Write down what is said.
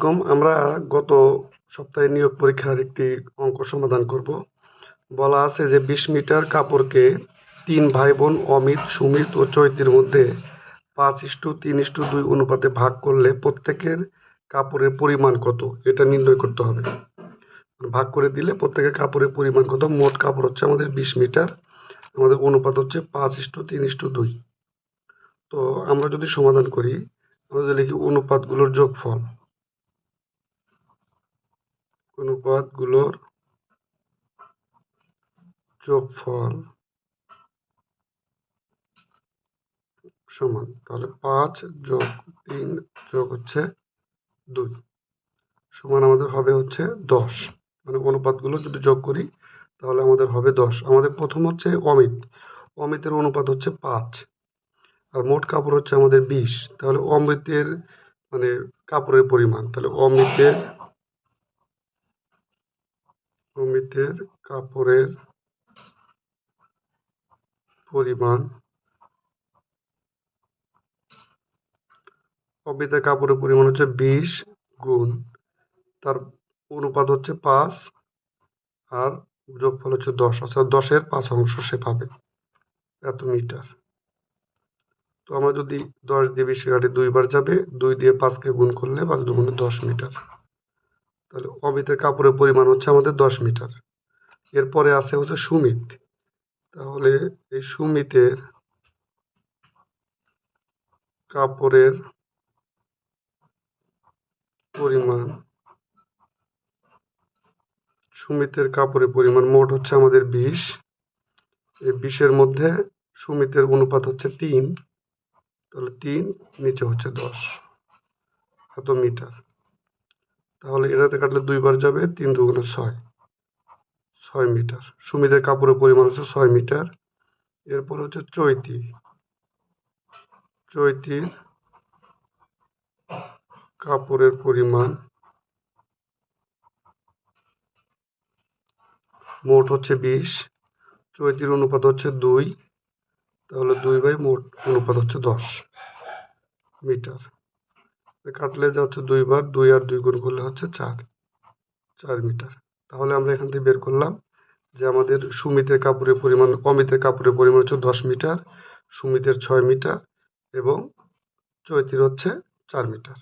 আলাইকুম। আমরা গত সপ্তাহে নিয়োগ পরীক্ষার একটি অঙ্ক সমাধান করব। বলা আছে যে বিশ মিটার কাপড়কে তিন ভাই বোন অমিত, সুমিত ও চৈতির মধ্যে পাঁচ ইস্টু, তিন ইস্টু, দুই অনুপাতে ভাগ করলে প্রত্যেকের কাপড়ের পরিমাণ কত? এটা নির্ণয় করতে হবে। ভাগ করে দিলে প্রত্যেকের কাপড়ের পরিমাণ কত? মোট কাপড় হচ্ছে আমাদের বিশ মিটার, আমাদের অনুপাত হচ্ছে পাঁচ ইস্টু, তিন ইস্টু, দুই। তো আমরা যদি সমাধান করি যদি লিখি অনুপাতগুলোর যোগফল অনুপাতগুলোর যোগফল সমান, তাহলে পাঁচ যোগ তিন যোগ হচ্ছে দুই। সমান আমাদের হবে হচ্ছে দশ। মানে অনুপাতগুলো যদি যোগ করি, তাহলে আমাদের হবে দশ। আমাদের প্রথম হচ্ছে অমিত। অমিতের অনুপাত হচ্ছে পাঁচ। আর মোট কাপড় হচ্ছে আমাদের বিশ। তাহলে অমৃতের মানে কাপড়ের পরিমাণ। তাহলে অমৃতের অমৃতের কাপড়ের পরিমাণ। অমৃতের কাপড়ের পরিমাণ হচ্ছে বিশ গুণ। তার অনুপাত হচ্ছে পাঁচ আর যোগফল হচ্ছে দশ। অর্থাৎ দশের পাঁচ অংশ সে পাবে এত মিটার। তো আমরা যদি দশ দিয়ে বিশ কাটে দুইবার যাবে, দুই দিয়ে পাঁচকে গুণ করলে পাঁচ দুগুণে দশ মিটার। তাহলে অমিতের কাপড়ের পরিমাণ হচ্ছে আমাদের দশ মিটার। এরপরে আছে হচ্ছে সুমিত। তাহলে এই সুমিতের কাপড়ের পরিমাণ, সুমিতের কাপড়ের পরিমাণ মোট হচ্ছে আমাদের বিশ। এই বিশের মধ্যে সুমিতের অনুপাত হচ্ছে তিন। তাহলে তিন, নিচে হচ্ছে দশ। এত মিটার। তাহলে এটাতে কাটলে দুইবার যাবে তিন দুগুণে ছয়। ছয় মিটার। সুমিদের কাপড়ের পরিমাণ হচ্ছে ছয় মিটার। এরপর হচ্ছে চৈতি। চৈতির কাপড়ের পরিমাণ মোট হচ্ছে বিশ। চৈতির অনুপাত হচ্ছে দুই। তাহলে দুই বাই মোট অনুপাত হচ্ছে দশ মিটার। কাটলে যা হচ্ছে দুইবার দুই আর দুই গুণ করলে হচ্ছে চার চার মিটার। তাহলে আমরা এখান থেকে বের করলাম যে আমাদের সুমিতের কাপড়ের পরিমাণ, অমিতের কাপড়ের পরিমাণ হচ্ছে দশ মিটার, সুমিতের ছয় মিটার এবং চৈতির হচ্ছে চার মিটার।